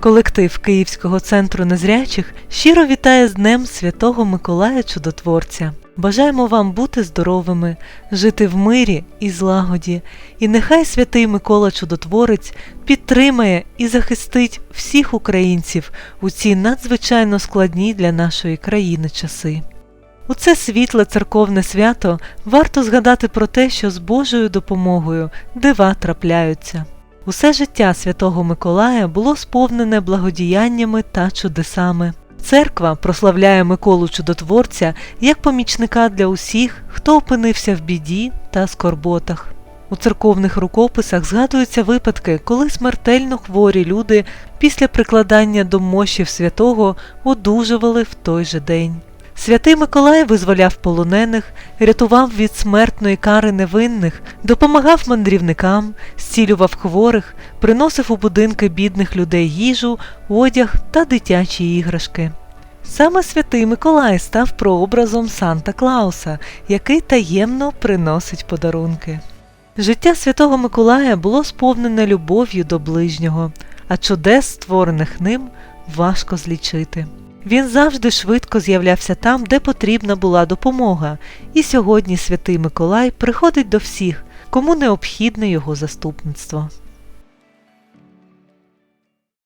Колектив Київського центру незрячих щиро вітає з Днем Святого Миколая Чудотворця. Бажаємо вам бути здоровими, жити в мирі і злагоді, і нехай святий Микола Чудотворець підтримає і захистить всіх українців у ці надзвичайно складні для нашої країни часи. У це світле церковне свято варто згадати про те, що з Божою допомогою дива трапляються. Усе життя святого Миколая було сповнене благодіяннями та чудесами. Церква прославляє Миколу Чудотворця як помічника для усіх, хто опинився в біді та скорботах. У церковних рукописах згадуються випадки, коли смертельно хворі люди після прикладання до мощів святого одужували в той же день. Святий Миколай визволяв полонених, рятував від смертної кари невинних, допомагав мандрівникам, зцілював хворих, приносив у будинки бідних людей їжу, одяг та дитячі іграшки. Саме святий Миколай став прообразом Санта Клауса, який таємно приносить подарунки. Життя святого Миколая було сповнене любов'ю до ближнього, а чудес, створених ним, важко злічити. Він завжди швидко з'являвся там, де потрібна була допомога, і сьогодні святий Миколай приходить до всіх, кому необхідне його заступництво.